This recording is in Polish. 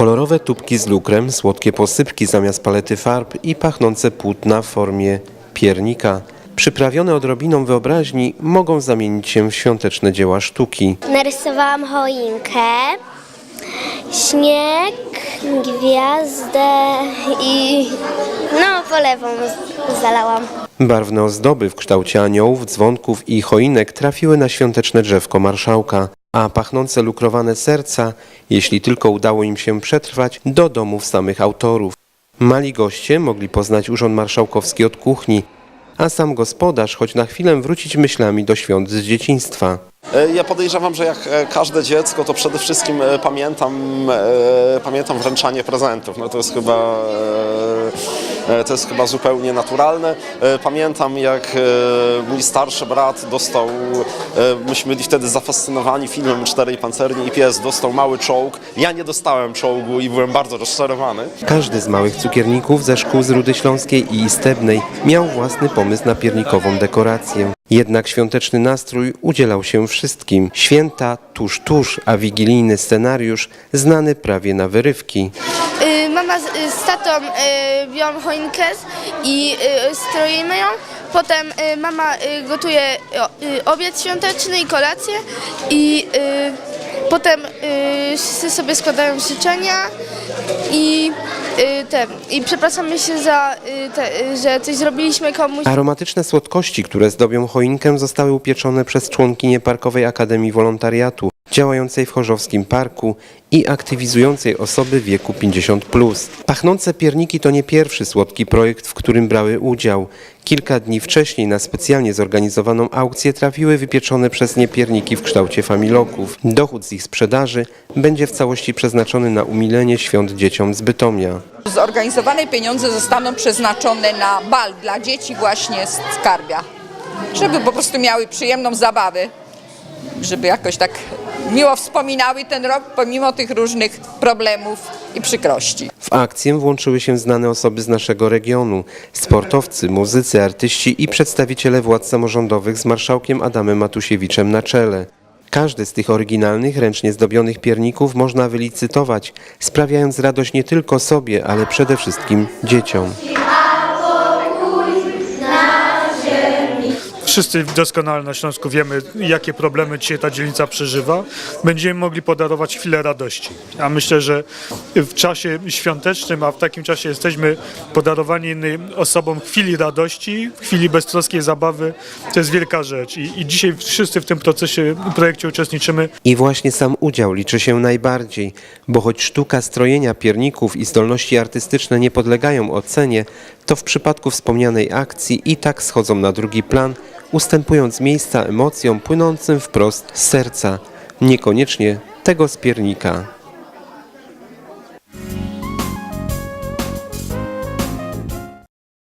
Kolorowe tubki z lukrem, słodkie posypki zamiast palety farb i pachnące płótna w formie piernika. Przyprawione odrobiną wyobraźni mogą zamienić się w świąteczne dzieła sztuki. Narysowałam choinkę, śnieg, gwiazdę i no polewą zalałam. Barwne ozdoby w kształcie aniołów, dzwonków i choinek trafiły na świąteczne drzewko marszałka, a pachnące lukrowane serca, jeśli tylko udało im się przetrwać, do domów samych autorów. Mali goście mogli poznać urząd marszałkowski od kuchni, a sam gospodarz choć na chwilę wrócić myślami do świąt z dzieciństwa. E, Ja podejrzewam, że jak e, każde dziecko, to przede wszystkim e, pamiętam, pamiętam wręczanie prezentów. No to jest chyba, to jest chyba zupełnie naturalne. E, Pamiętam jak e, mój starszy brat dostał, e, myśmy byli wtedy zafascynowani filmem Czterej Pancerni i Pies, dostał mały czołg. Ja nie dostałem czołgu i byłem bardzo rozczarowany. Każdy z małych cukierników ze szkół z Rudy Śląskiej i Istebnej miał własny pomysł na piernikową dekorację. Jednak świąteczny nastrój udzielał się wszystkim. Święta tuż, tuż, a wigilijny scenariusz znany prawie na wyrywki. Mama z, z tatą y, biorą choinkę i y, stroimy ją. Potem y, mama gotuje obiad świąteczny i kolację i potem wszyscy sobie składają życzenia i ten, i przepraszamy się za te, że coś zrobiliśmy komuś. Aromatyczne słodkości, które zdobią choinkę, zostały upieczone przez członkinie Parkowej Akademii Wolontariatu, działającej w Chorzowskim Parku i aktywizującej osoby wieku 50+. Pachnące pierniki to nie pierwszy słodki projekt, w którym brały udział. Kilka dni wcześniej na specjalnie zorganizowaną aukcję trafiły wypieczone przez nie pierniki w kształcie familoków. Dochód z ich sprzedaży będzie w całości przeznaczony na umilenie świąt dzieciom z Bytomia. Zorganizowane pieniądze zostaną przeznaczone na bal dla dzieci właśnie z Skarbia, żeby po prostu miały przyjemną zabawę, żeby jakoś tak miło wspominały ten rok pomimo tych różnych problemów i przykrości. W akcję włączyły się znane osoby z naszego regionu, sportowcy, muzycy, artyści i przedstawiciele władz samorządowych z marszałkiem Adamem Matusiewiczem na czele. Każdy z tych oryginalnych, ręcznie zdobionych pierników można wylicytować, sprawiając radość nie tylko sobie, ale przede wszystkim dzieciom. Wszyscy doskonale na Śląsku wiemy, jakie problemy dzisiaj ta dzielnica przeżywa. Będziemy mogli podarować chwilę radości. A myślę, że w czasie świątecznym, a w takim czasie jesteśmy podarowani osobom chwili radości, chwili beztroskiej zabawy, to jest wielka rzecz. I, i dzisiaj wszyscy w tym procesie, projekcie uczestniczymy. I właśnie sam udział liczy się najbardziej, bo choć sztuka strojenia pierników i zdolności artystyczne nie podlegają ocenie, to w przypadku wspomnianej akcji i tak schodzą na drugi plan, ustępując miejsca emocjom płynącym wprost z serca, niekoniecznie tego z piernika.